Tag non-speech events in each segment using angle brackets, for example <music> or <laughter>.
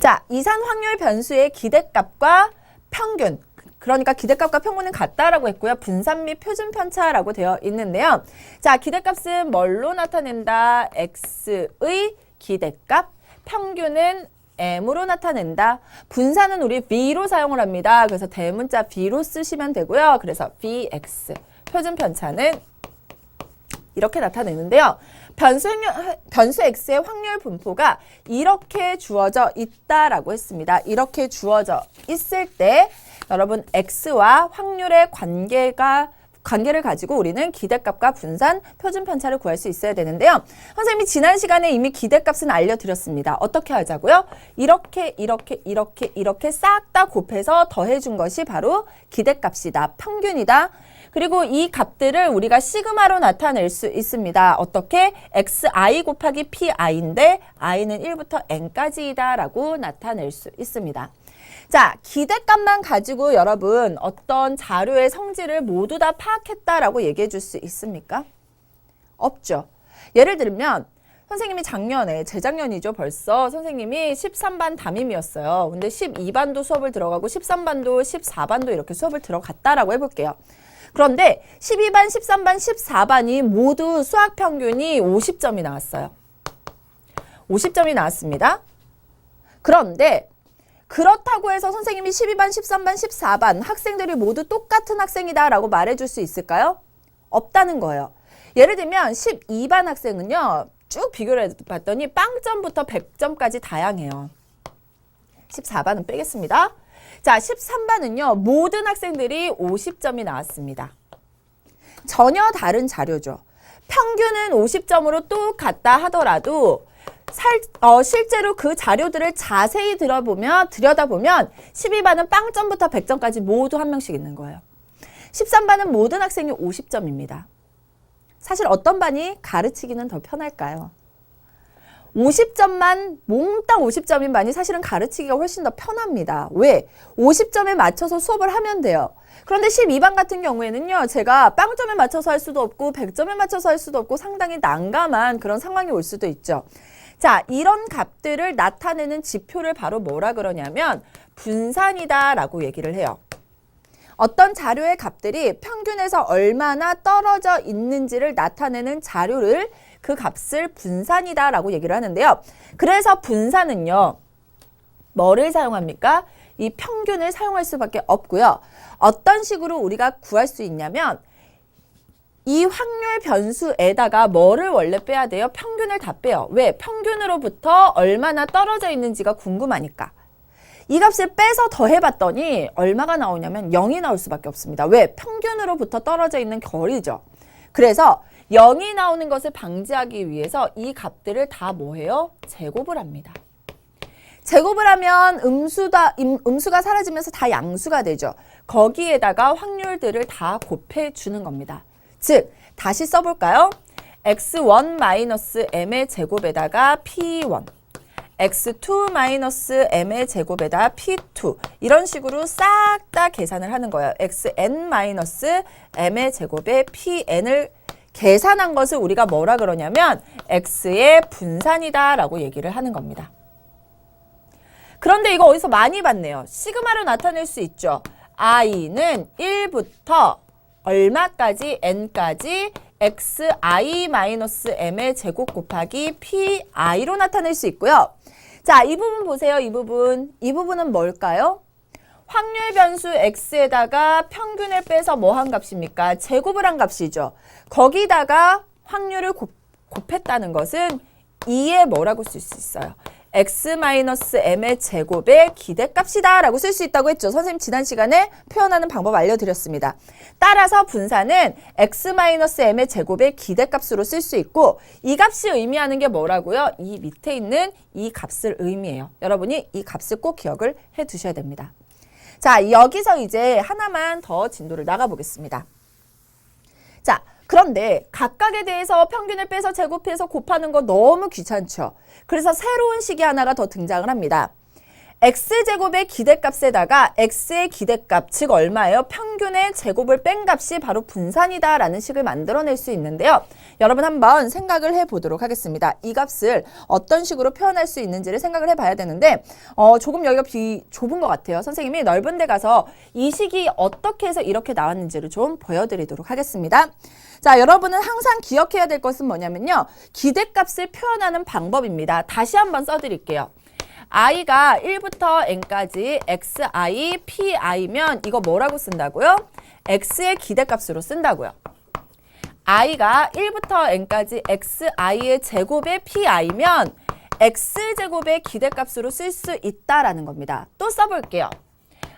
자, 이산 확률 변수의 기대값과 평균. 그러니까 기대값과 평균은 같다라고 했고요. 분산 및 표준 편차라고 되어 있는데요. 자, 기대값은 뭘로 나타낸다? x의 기대값. 평균은 m으로 나타낸다. 분산은 우리 v로 사용을 합니다. 그래서 대문자 v로 쓰시면 되고요. 그래서 vx. 표준 편차는 이렇게 나타내는데요. 변수, 변수 x의 확률 분포가 이렇게 주어져 있다라고 했습니다. 이렇게 주어져 있을 때 여러분 x와 확률의 관계가 관계를 가지고 우리는 기대값과 분산, 표준 편차를 구할 수 있어야 되는데요. 선생님이 지난 시간에 이미 기대값은 알려드렸습니다. 어떻게 하자고요? 이렇게, 이렇게, 이렇게, 이렇게 싹 다 곱해서 더해준 것이 바로 기대값이다. 평균이다. 그리고 이 값들을 우리가 시그마로 나타낼 수 있습니다. 어떻게? xi 곱하기 pi인데 i는 1부터 n까지이다 라고 나타낼 수 있습니다. 자, 기대값만 가지고 여러분 어떤 자료의 성질을 모두 다 파악했다라고 얘기해 줄 수 있습니까? 없죠. 예를 들면 선생님이 작년에 재작년이죠 벌써 선생님이 13반 담임이었어요. 근데 12반도 수업을 들어가고 13반도 14반도 이렇게 수업을 들어갔다라고 해볼게요. 그런데 12반, 13반, 14반이 모두 수학 평균이 50점이 나왔어요. 50점이 나왔습니다. 그런데 그렇다고 해서 선생님이 12반, 13반, 14반 학생들이 모두 똑같은 학생이다 라고 말해줄 수 있을까요? 없다는 거예요. 예를 들면 12반 학생은요. 쭉 비교를 해봤더니 빵점부터 100점까지 다양해요. 14반은 빼겠습니다. 자, 13반은요. 모든 학생들이 50점이 나왔습니다. 전혀 다른 자료죠. 평균은 50점으로 똑같다 하더라도 살, 어, 실제로 그 자료들을 자세히 들어보면, 들여다보면 12반은 빵점부터 100점까지 모두 한 명씩 있는 거예요. 13반은 모든 학생이 50점입니다. 사실 어떤 반이 가르치기는 더 편할까요? 50점만 몽땅 50점인 반이 사실은 가르치기가 훨씬 더 편합니다. 왜? 50점에 맞춰서 수업을 하면 돼요. 그런데 12반 같은 경우에는요, 제가 빵점에 맞춰서 할 수도 없고, 100점에 맞춰서 할 수도 없고, 상당히 난감한 그런 상황이 올 수도 있죠. 자, 이런 값들을 나타내는 지표를 바로 뭐라 그러냐면, 분산이다라고 얘기를 해요. 어떤 자료의 값들이 평균에서 얼마나 떨어져 있는지를 나타내는 자료를 그 값을 분산이다라고 얘기를 하는데요. 그래서 분산은요. 뭐를 사용합니까? 이 평균을 사용할 수밖에 없고요. 어떤 식으로 우리가 구할 수 있냐면 이 확률 변수에다가 뭐를 원래 빼야 돼요? 평균을 다 빼요. 왜? 평균으로부터 얼마나 떨어져 있는지가 궁금하니까. 이 값을 빼서 더해봤더니 얼마가 나오냐면 0이 나올 수밖에 없습니다. 왜? 평균으로부터 떨어져 있는 거리죠. 그래서 0이 나오는 것을 방지하기 위해서 이 값들을 다 뭐해요? 제곱을 합니다. 제곱을 하면 음수다, 임- 음수가 사라지면서 다 양수가 되죠. 거기에다가 확률들을 다 곱해주는 겁니다. 즉, 다시 써볼까요? x1-m의 제곱에다가 p1 x2-m의 제곱에다 p2 이런 식으로 싹 다 계산을 하는 거예요. xn-m의 제곱에 pn을 계산한 것을 우리가 뭐라 그러냐면 x의 분산이다 라고 얘기를 하는 겁니다. 그런데 이거 어디서 많이 봤네요. 시그마로 나타낼 수 있죠. i는 1부터 얼마까지 n까지 xi-m의 제곱 곱하기 pi로 나타낼 수 있고요. 자, 이 부분 보세요. 이 부분. 이 부분은 뭘까요? 확률 변수 x에다가 평균을 빼서 뭐 한 값입니까? 제곱을 한 값이죠. 거기다가 확률을 곱, 곱했다는 것은 2의 뭐라고 쓸 수 있어요? x-m의 제곱의 기대값이다 라고 쓸 수 있다고 했죠. 선생님 지난 시간에 표현하는 방법 알려드렸습니다. 따라서 분산은 x-m의 제곱의 기대값으로 쓸 수 있고 이 값이 의미하는 게 뭐라고요? 이 밑에 있는 이 값을 의미해요. 여러분이 이 값을 꼭 기억을 해 두셔야 됩니다. 자, 여기서 이제 하나만 더 진도를 나가보겠습니다. 자, 그런데 각각에 대해서 평균을 빼서 제곱해서 곱하는 거 너무 귀찮죠. 그래서 새로운 식이 하나가 더 등장을 합니다. X제곱의 기대값에다가 x의 기대값, 즉 얼마예요? 평균의 제곱을 뺀 값이 바로 분산이다 라는 식을 만들어낼 수 있는데요. 여러분 한번 생각을 해보도록 하겠습니다. 이 값을 어떤 식으로 표현할 수 있는지를 생각을 해봐야 되는데 어, 조금 여기가 비 좁은 것 같아요. 선생님이 넓은 데 가서 이 식이 어떻게 해서 이렇게 나왔는지를 좀 보여드리도록 하겠습니다. 자, 여러분은 항상 기억해야 될 것은 뭐냐면요. 기대값을 표현하는 방법입니다. 다시 한번 써드릴게요. I가 1부터 n까지 xi, pi면 이거 뭐라고 쓴다고요? x의 기대값으로 쓴다고요. i가 1부터 n까지 xi의 제곱의 pi면 x제곱의 기대값으로 쓸 수 있다라는 겁니다. 또 써볼게요.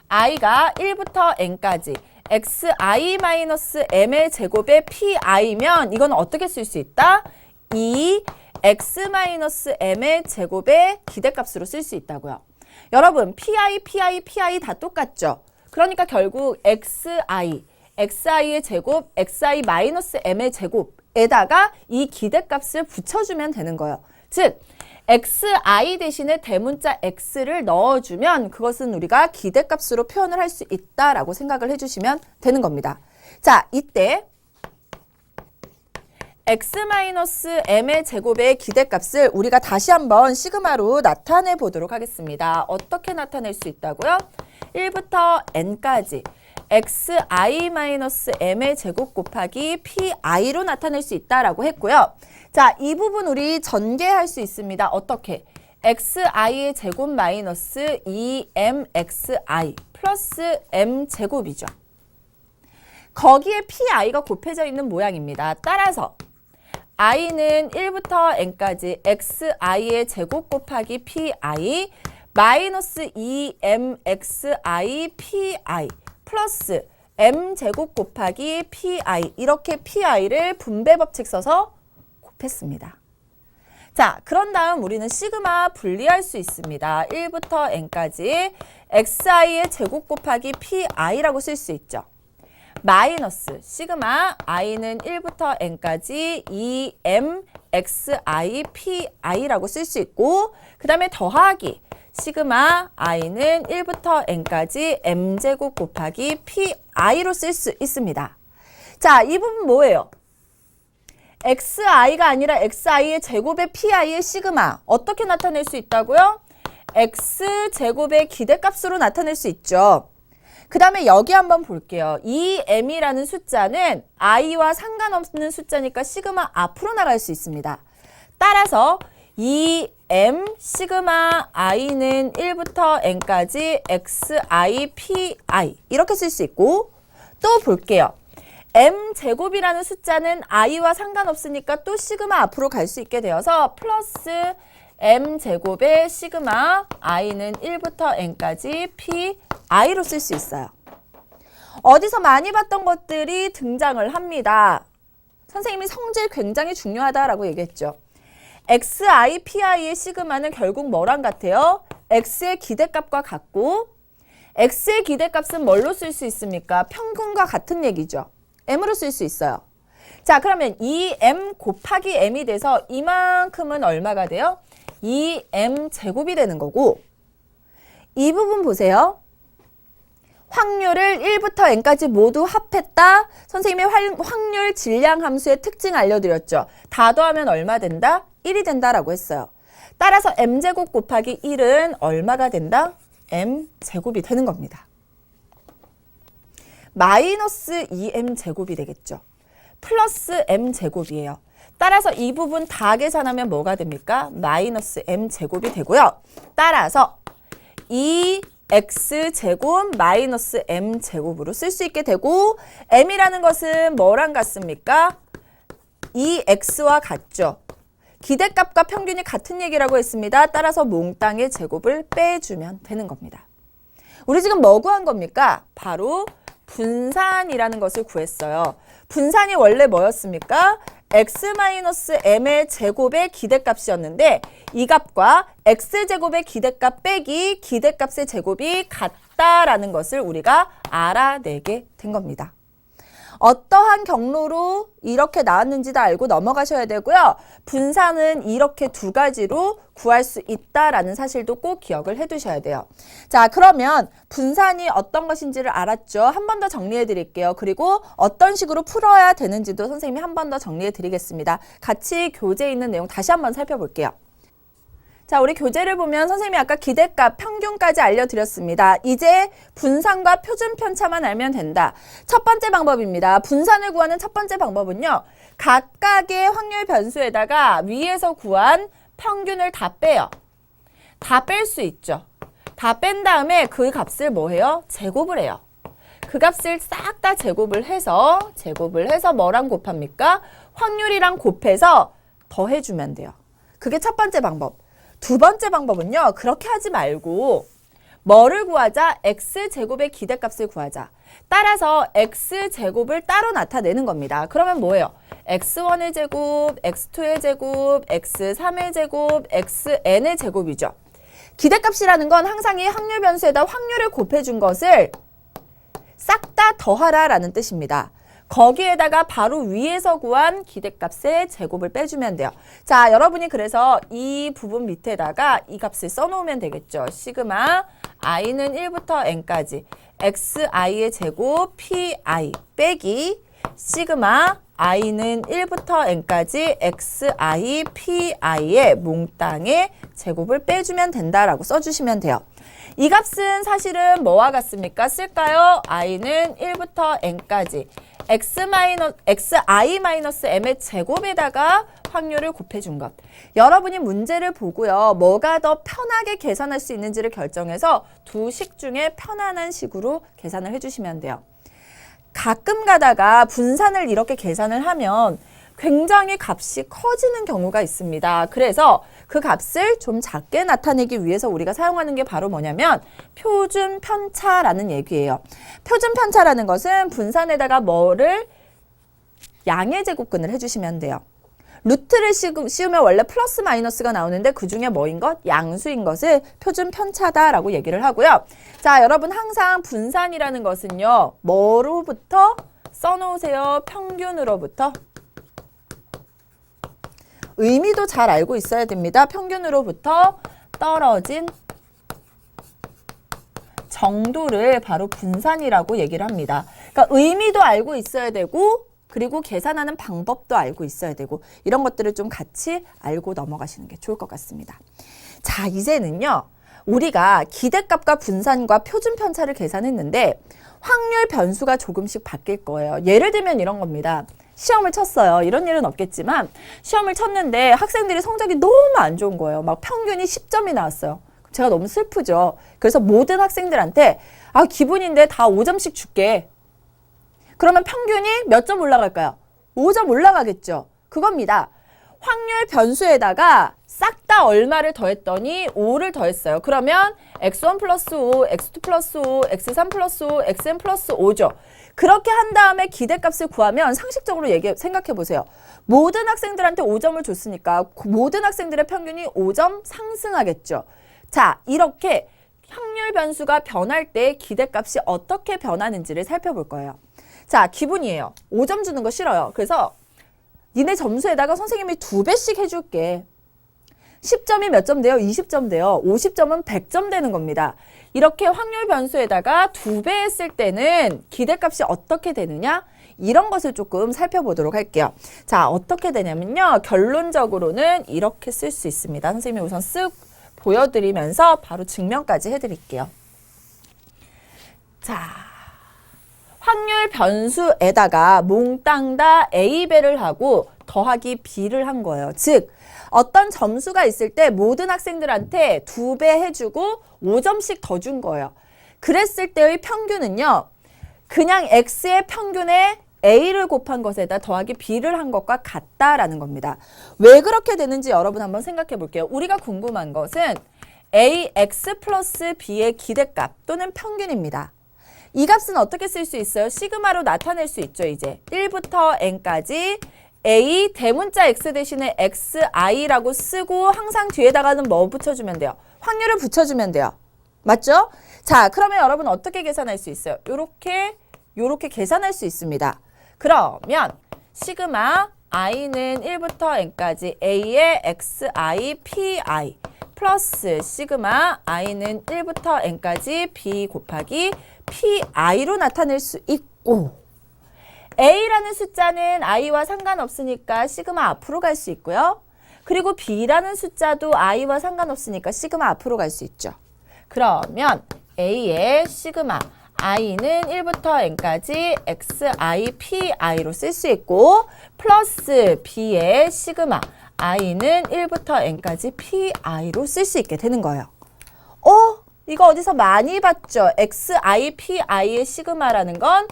i가 1부터 n까지 xi-m의 제곱의 pi면 이건 어떻게 쓸 수 있다? 2 x-m의 제곱의 기대값으로 쓸 수 있다고요. 여러분, pi, pi, pi 다 똑같죠? 그러니까 결국 xi, xi의 제곱, xi-m의 제곱에다가 이 기대값을 붙여주면 되는 거예요. 즉, xi 대신에 대문자 x를 넣어주면 그것은 우리가 기대값으로 표현을 할 수 있다라고 생각을 해주시면 되는 겁니다. 자, 이때 x-m의 제곱의 기대값을 우리가 다시 한번 시그마로 나타내 보도록 하겠습니다. 어떻게 나타낼 수 있다고요? 1부터 n까지 xi-m의 제곱 곱하기 pi로 나타낼 수 있다라고 했고요. 자, 이 부분 우리 전개할 수 있습니다. 어떻게? xi의 제곱 마이너스 2mxi 플러스 m 제곱이죠. 거기에 pi가 곱해져 있는 모양입니다. 따라서 i는 1부터 n까지 xi의 제곱 곱하기 pi 마이너스 2mxi pi 플러스 m 제곱 곱하기 pi 이렇게 pi를 분배 법칙 써서 곱했습니다. 자, 그런 다음 우리는 시그마 분리할 수 있습니다. 1부터 n까지 xi의 제곱 곱하기 pi라고 쓸 수 있죠. 마이너스 시그마 i는 1부터 n까지 2m xi pi라고 쓸 수 있고 그 다음에 더하기 시그마 i는 1부터 n까지 m제곱 곱하기 pi로 쓸 수 있습니다. 자, 이 부분 뭐예요? xi가 아니라 xi의 제곱의 pi의 시그마 어떻게 나타낼 수 있다고요? x제곱의 기대값으로 나타낼 수 있죠. 그 다음에 여기 한번 볼게요. 이 m이라는 숫자는 i와 상관없는 숫자니까 시그마 앞으로 나갈 수 있습니다. 따라서 이 m 시그마 i는 1부터 n까지 xi pi 이렇게 쓸 수 있고 또 볼게요. m 제곱이라는 숫자는 i와 상관없으니까 또 시그마 앞으로 갈 수 있게 되어서 플러스 m 제곱의 시그마 i는 1부터 n까지 p i로 쓸 수 있어요. 어디서 많이 봤던 것들이 등장을 합니다. 선생님이 성질 굉장히 중요하다라고 얘기했죠. xi, pi의 시그마는 결국 뭐랑 같아요? x의 기대값과 같고 x의 기대값은 뭘로 쓸 수 있습니까? 평균과 같은 얘기죠. m으로 쓸 수 있어요. 자, 그러면 이 m 곱하기 m이 돼서 이만큼은 얼마가 돼요? 2m 제곱이 되는 거고 이 부분 보세요. 확률을 1부터 n까지 모두 합했다. 선생님이 확률 질량 함수의 특징 알려드렸죠. 다 더하면 얼마 된다? 1이 된다라고 했어요. 따라서 m제곱 곱하기 1은 얼마가 된다? m제곱이 되는 겁니다. 마이너스 2m제곱이 되겠죠. 플러스 m제곱이에요. 따라서 이 부분 다 계산하면 뭐가 됩니까? 마이너스 m제곱이 되고요. 따라서 이 x제곱 마이너스 m제곱으로 쓸 수 있게 되고 m이라는 것은 뭐랑 같습니까? 이 x와 같죠. 기대값과 평균이 같은 얘기라고 했습니다. 따라서 몽땅의 제곱을 빼주면 되는 겁니다. 우리 지금 뭐 구한 겁니까? 바로 분산이라는 것을 구했어요. 분산이 원래 뭐였습니까? X-m의 제곱의 기대값이었는데 이 값과 x제곱의 기대값 빼기 기대값의 제곱이 같다라는 것을 우리가 알아내게 된 겁니다. 어떠한 경로로 이렇게 나왔는지도 알고 넘어가셔야 되고요. 분산은 이렇게 두 가지로 구할 수 있다라는 사실도 꼭 기억을 해 두셔야 돼요. 자, 그러면 분산이 어떤 것인지를 알았죠? 한 번 더 정리해 드릴게요. 그리고 어떤 식으로 풀어야 되는지도 선생님이 한 번 더 정리해 드리겠습니다. 같이 교재에 있는 내용 다시 한번 살펴볼게요. 자, 우리 교재를 보면 선생님이 아까 기대값, 평균까지 알려드렸습니다. 이제 분산과 표준 편차만 알면 된다. 첫 번째 방법입니다. 분산을 구하는 첫 번째 방법은요. 각각의 확률 변수에다가 위에서 구한 평균을 다 빼요. 다 뺄 수 있죠. 다 뺀 다음에 그 값을 뭐 해요? 제곱을 해요. 그 값을 싹 다 제곱을 해서 제곱을 해서 뭐랑 곱합니까? 확률이랑 곱해서 더해주면 돼요. 그게 첫 번째 방법. 두 번째 방법은요. 그렇게 하지 말고 뭐를 구하자? x제곱의 기대값을 구하자. 따라서 x제곱을 따로 나타내는 겁니다. 그러면 뭐예요? x1의 제곱, x2의 제곱, x3의 제곱, xn의 제곱이죠. 기대값이라는 건 항상 이 확률 변수에다 확률을 곱해준 것을 싹 다 더하라라는 뜻입니다. 거기에다가 바로 위에서 구한 기대값의 제곱을 빼주면 돼요. 자, 여러분이 그래서 이 부분 밑에다가 이 값을 써놓으면 되겠죠. 시그마 i는 1부터 n까지 xi의 제곱 pi 빼기 시그마 i는 1부터 n까지 xi pi의 몽땅의 제곱을 빼주면 된다라고 써주시면 돼요. 이 값은 사실은 뭐와 같습니까? 쓸까요? i는 1부터 n까지 x 마이너 xi 마이너스 m의 제곱에다가 확률을 곱해준 것. 여러분이 문제를 보고요. 뭐가 더 편하게 계산할 수 있는지를 결정해서 두 식 중에 편안한 식으로 계산을 해주시면 돼요. 가끔 가다가 분산을 이렇게 계산을 하면 굉장히 값이 커지는 경우가 있습니다. 그래서 그 값을 좀 작게 나타내기 위해서 우리가 사용하는 게 바로 뭐냐면 표준 편차라는 얘기예요. 표준 편차라는 것은 분산에다가 뭐를 양의 제곱근을 해주시면 돼요. 루트를 씌우면 원래 플러스 마이너스가 나오는데 그 중에 뭐인 것? 양수인 것을 표준 편차다라고 얘기를 하고요. 자, 여러분 항상 분산이라는 것은요. 뭐로부터 써놓으세요? 평균으로부터. 의미도 잘 알고 있어야 됩니다. 평균으로부터 떨어진 정도를 바로 분산이라고 얘기를 합니다. 그러니까 의미도 알고 있어야 되고 그리고 계산하는 방법도 알고 있어야 되고 이런 것들을 좀 같이 알고 넘어가시는 게 좋을 것 같습니다. 자, 이제는요. 우리가 기대값과 분산과 표준 편차를 계산했는데 확률 변수가 조금씩 바뀔 거예요. 예를 들면 이런 겁니다. 시험을 쳤어요. 이런 일은 없겠지만 시험을 쳤는데 학생들이 성적이 너무 안 좋은 거예요. 막 평균이 10점이 나왔어요. 제가 너무 슬프죠. 그래서 모든 학생들한테 아 기분인데 다 5점씩 줄게. 그러면 평균이 몇 점 올라갈까요? 5점 올라가겠죠. 그겁니다. 확률 변수에다가 싹 다 얼마를 더했더니 5를 더했어요. 그러면 x1 플러스 5, x2 플러스 5, x3 플러스 5, xn 플러스 5죠. 그렇게 한 다음에 기대값을 구하면 상식적으로 얘기 생각해 보세요. 모든 학생들한테 5점을 줬으니까 모든 학생들의 평균이 5점 상승하겠죠. 자, 이렇게 확률 변수가 변할 때 기대값이 어떻게 변하는지를 살펴볼 거예요. 자, 기분이에요. 5점 주는 거 싫어요. 그래서 니네 점수에다가 선생님이 두 배씩 해줄게. 10점이 몇 점 돼요? 20점 돼요. 50점은 100점 되는 겁니다. 이렇게 확률 변수에다가 두 배 했을 때는 기대값이 어떻게 되느냐? 이런 것을 조금 살펴보도록 할게요. 자, 어떻게 되냐면요. 결론적으로는 이렇게 쓸 수 있습니다. 선생님이 우선 쓱 보여드리면서 바로 증명까지 해드릴게요. 자, 확률 변수에다가 몽땅 다 A배를 하고 더하기 B를 한 거예요. 즉, 어떤 점수가 있을 때 모든 학생들한테 두 배 해주고 5점씩 더 준 거예요. 그랬을 때의 평균은요. 그냥 X의 평균에 A를 곱한 것에다 더하기 B를 한 것과 같다라는 겁니다. 왜 그렇게 되는지 여러분 한번 생각해 볼게요. 우리가 궁금한 것은 AX 플러스 B의 기대값 또는 평균입니다. 이 값은 어떻게 쓸 수 있어요? 시그마로 나타낼 수 있죠, 이제. 1부터 n까지 a 대문자 x 대신에 xi라고 쓰고 항상 뒤에다가는 뭐 붙여주면 돼요? 확률을 붙여주면 돼요. 맞죠? 자, 그러면 여러분 어떻게 계산할 수 있어요? 요렇게, 요렇게 계산할 수 있습니다. 그러면 시그마 i는 1부터 n까지 a의 xi, pi 플러스 시그마 i는 1부터 n까지 b 곱하기 pi로 나타낼 수 있고 a라는 숫자는 i와 상관없으니까 시그마 앞으로 갈 수 있고요. 그리고 b라는 숫자도 i와 상관없으니까 시그마 앞으로 갈 수 있죠. 그러면 a의 시그마 i는 1부터 n까지 xi, pi로 쓸 수 있고 플러스 b의 시그마 i는 1부터 n까지 pi로 쓸 수 있게 되는 거예요. 어? 이거 어디서 많이 봤죠? xi, pi의 시그마라는 건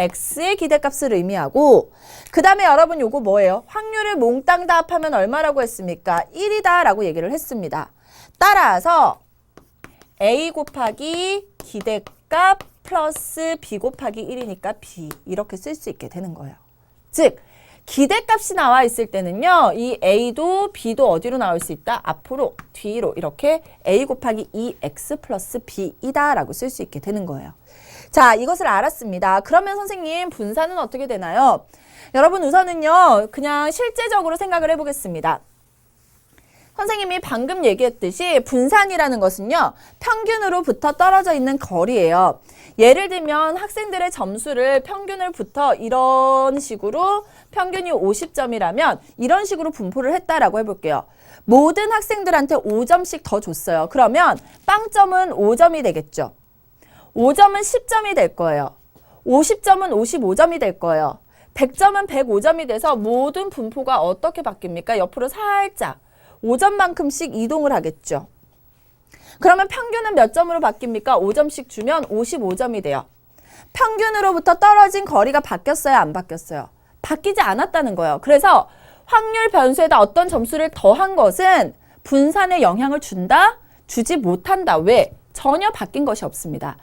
x의 기대값을 의미하고 그 다음에 여러분 요거 뭐예요? 확률을 몽땅 다 합하면 얼마라고 했습니까? 1이다 라고 얘기를 했습니다. 따라서 a 곱하기 기대값 플러스 b 곱하기 1이니까 b 이렇게 쓸 수 있게 되는 거예요. 즉 기대값이 나와 있을 때는요. 이 a도 b도 어디로 나올 수 있다? 앞으로, 뒤로 이렇게 a 곱하기 2x 플러스 b이다 라고 쓸 수 있게 되는 거예요. 자, 이것을 알았습니다. 그러면 선생님 분산은 어떻게 되나요? 여러분 우선은요. 그냥 실제적으로 생각을 해보겠습니다. 선생님이 방금 얘기했듯이 분산이라는 것은요. 평균으로부터 떨어져 있는 거리예요. 예를 들면 학생들의 점수를 평균을부터 이런 식으로 평균이 50점이라면 이런 식으로 분포를 했다라고 해볼게요. 모든 학생들한테 5점씩 더 줬어요. 그러면 빵점은 5점이 되겠죠. 5점은 10점이 될 거예요. 50점은 55점이 될 거예요. 100점은 105점이 돼서 모든 분포가 어떻게 바뀝니까? 옆으로 살짝 5점만큼씩 이동을 하겠죠. 그러면 평균은 몇 점으로 바뀝니까? 5점씩 주면 55점이 돼요. 평균으로부터 떨어진 거리가 바뀌었어요? 안 바뀌었어요? 바뀌지 않았다는 거예요. 그래서 확률 변수에다 어떤 점수를 더한 것은 분산에 영향을 준다? 주지 못한다. 왜? 전혀 바뀐 것이 없습니다.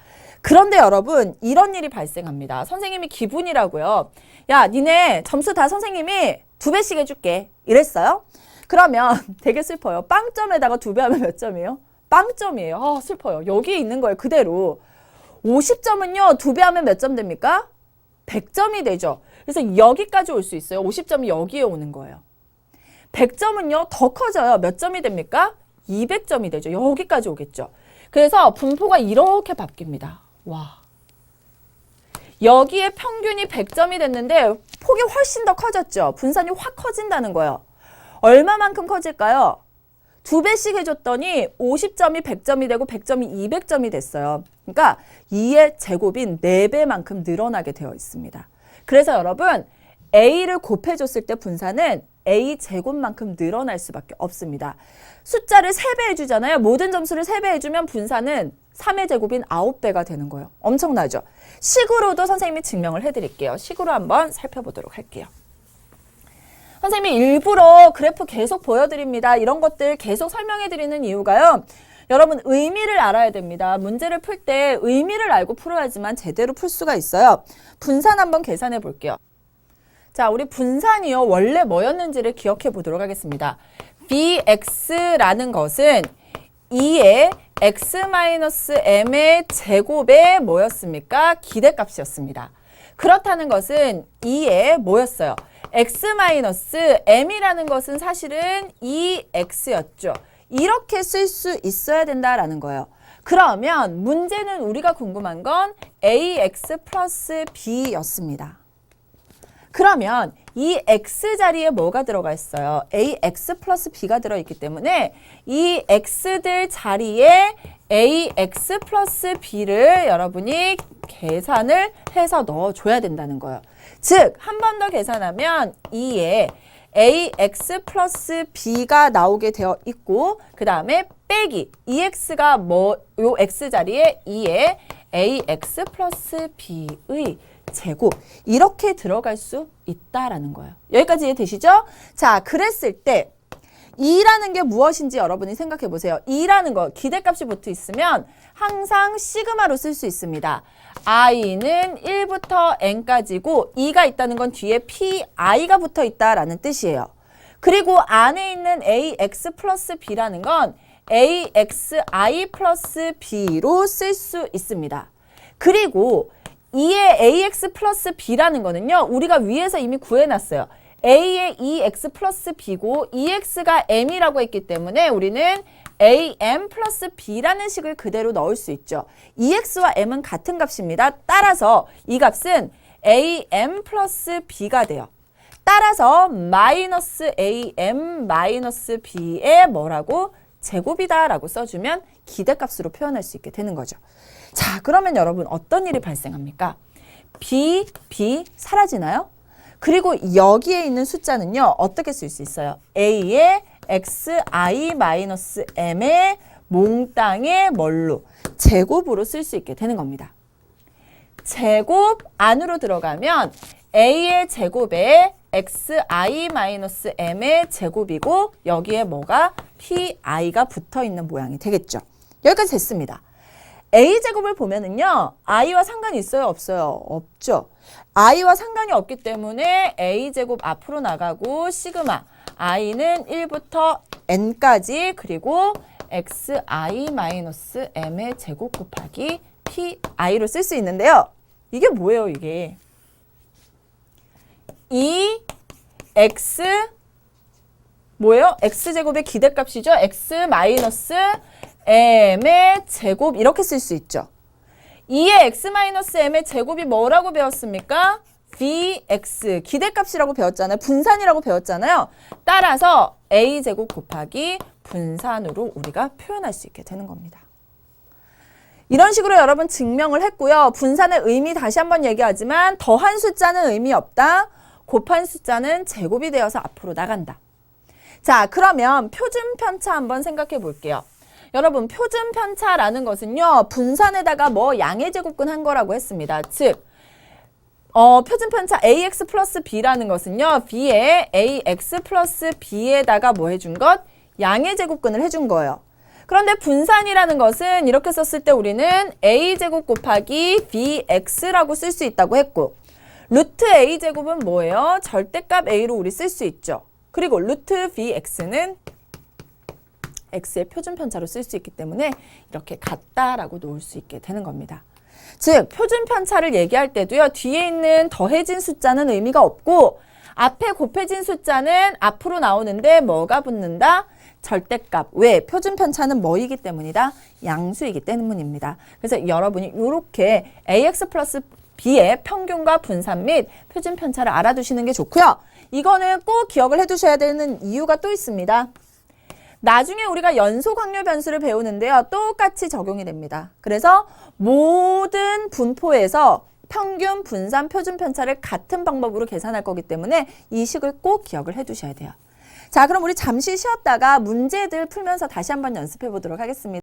그런데 여러분 이런 일이 발생합니다. 선생님이 기분이라고요. 야 니네 점수 다 선생님이 두 배씩 해줄게 이랬어요. 그러면 <laughs> 되게 슬퍼요. 빵점에다가 두 배 하면 몇 점이에요? 빵점이에요. 아 슬퍼요. 여기에 있는 거예요. 그대로. 50점은요. 두 배 하면 몇 점 됩니까? 100점이 되죠. 그래서 여기까지 올 수 있어요. 50점이 여기에 오는 거예요. 100점은요. 더 커져요. 몇 점이 됩니까? 200점이 되죠. 여기까지 오겠죠. 그래서 분포가 이렇게 바뀝니다. 와. 여기에 평균이 100점이 됐는데 폭이 훨씬 더 커졌죠. 분산이 확 커진다는 거예요. 얼마만큼 커질까요? 두 배씩 해줬더니 50점이 100점이 되고 100점이 200점이 됐어요. 그러니까 2의 제곱인 4배만큼 늘어나게 되어 있습니다. 그래서 여러분 A를 곱해줬을 때 분산은 A 제곱만큼 늘어날 수밖에 없습니다. 숫자를 3배 해주잖아요. 모든 점수를 3배 해주면 분산은 3의 제곱인 9배가 되는 거예요. 엄청나죠? 식으로도 선생님이 증명을 해드릴게요. 식으로 한번 살펴보도록 할게요. 선생님이 일부러 그래프 계속 보여드립니다. 이런 것들 계속 설명해드리는 이유가요. 여러분 의미를 알아야 됩니다. 문제를 풀 때 의미를 알고 풀어야지만 제대로 풀 수가 있어요. 분산 한번 계산해 볼게요. 자, 우리 분산이요. 원래 뭐였는지를 기억해 보도록 하겠습니다. Bx라는 것은 2의 x-m의 제곱의 뭐였습니까? 기대값이었습니다. 그렇다는 것은 2의 뭐였어요? x-m이라는 것은 사실은 2x였죠. 이렇게 쓸 수 있어야 된다라는 거예요. 그러면 문제는 우리가 궁금한 건 ax 플러스 b였습니다. 그러면 이 x 자리에 뭐가 들어가 있어요? ax 플러스 b가 들어있기 때문에 이 x들 자리에 ax 플러스 b를 여러분이 계산을 해서 넣어줘야 된다는 거예요. 즉, 한 번 더 계산하면 2에 ax 플러스 b가 나오게 되어 있고 그 다음에 빼기 2x가 뭐 요 x 자리에 2에 ax 플러스 b의 제곱 이렇게 들어갈 수 있다라는 거예요. 여기까지 이해되시죠? 자, 그랬을 때 2라는 게 무엇인지 여러분이 생각해 보세요. 2라는 거 기대값이 붙어 있으면 항상 시그마로 쓸 수 있습니다. i는 1부터 n까지고 2가 있다는 건 뒤에 pi가 붙어 있다라는 뜻이에요. 그리고 안에 있는 ax 플러스 b라는 건 axi 플러스 b로 쓸 수 있습니다. 그리고 2의 ax 플러스 b라는 거는요. 우리가 위에서 이미 구해놨어요. a의 2x 플러스 b고 2x가 m이라고 했기 때문에 우리는 am 플러스 b라는 식을 그대로 넣을 수 있죠. 2x와 m은 같은 값입니다. 따라서 이 값은 am 플러스 b가 돼요. 따라서 마이너스 am 마이너스 b의 뭐라고 제곱이다라고 써주면 기대값으로 표현할 수 있게 되는 거죠. 자, 그러면 여러분 어떤 일이 발생합니까? b, b 사라지나요? 그리고 여기에 있는 숫자는요. 어떻게 쓸 수 있어요? a의 xi 마이너스 m의 몽땅의 뭘로 제곱으로 쓸 수 있게 되는 겁니다. 제곱 안으로 들어가면 a의 제곱에 xi-m의 제곱이고 여기에 뭐가 pi가 붙어 있는 모양이 되겠죠. 여기까지 됐습니다. a제곱을 보면은요. i와 상관이 있어요? 없어요? 없죠. i와 상관이 없기 때문에 a제곱 앞으로 나가고 시그마 i는 1부터 n까지 그리고 xi-m의 제곱 곱하기 pi로 쓸 수 있는데요. 이게 뭐예요, 이게? 이 x 뭐예요? x제곱의 기대값이죠. x 마이너스 m의 제곱 이렇게 쓸 수 있죠. 2의 x 마이너스 m의 제곱이 뭐라고 배웠습니까? vx 기대값이라고 배웠잖아요. 분산이라고 배웠잖아요. 따라서 a 제곱 곱하기 분산으로 우리가 표현할 수 있게 되는 겁니다. 이런 식으로 여러분 증명을 했고요. 분산의 의미 다시 한번 얘기하지만 더한 숫자는 의미 없다. 곱한 숫자는 제곱이 되어서 앞으로 나간다. 자, 그러면 표준 편차 한번 생각해 볼게요. 여러분, 표준 편차라는 것은요, 분산에다가 뭐 양의 제곱근 한 거라고 했습니다. 즉, 어, 표준 편차 ax 플러스 b라는 것은요, b에 ax 플러스 b에다가 뭐 해준 것? 양의 제곱근을 해준 거예요. 그런데 분산이라는 것은 이렇게 썼을 때 우리는 a제곱 곱하기 bx라고 쓸 수 있다고 했고, 루트 a 제곱은 뭐예요? 절대값 a로 우리 쓸 수 있죠. 그리고 루트 bx는 x의 표준 편차로 쓸 수 있기 때문에 이렇게 같다라고 놓을 수 있게 되는 겁니다. 즉 표준 편차를 얘기할 때도요. 뒤에 있는 더해진 숫자는 의미가 없고 앞에 곱해진 숫자는 앞으로 나오는데 뭐가 붙는다? 절대값. 왜? 표준 편차는 뭐이기 때문이다? 양수이기 때문입니다. 그래서 여러분이 이렇게 ax 플러스 b의 평균과 분산 및 표준 편차를 알아두시는 게 좋고요. 이거는 꼭 기억을 해두셔야 되는 이유가 또 있습니다. 나중에 우리가 연속 확률 변수를 배우는데요. 똑같이 적용이 됩니다. 그래서 모든 분포에서 평균, 분산, 표준 편차를 같은 방법으로 계산할 거기 때문에 이 식을 꼭 기억을 해두셔야 돼요. 자, 그럼 우리 잠시 쉬었다가 문제들 풀면서 다시 한번 연습해 보도록 하겠습니다.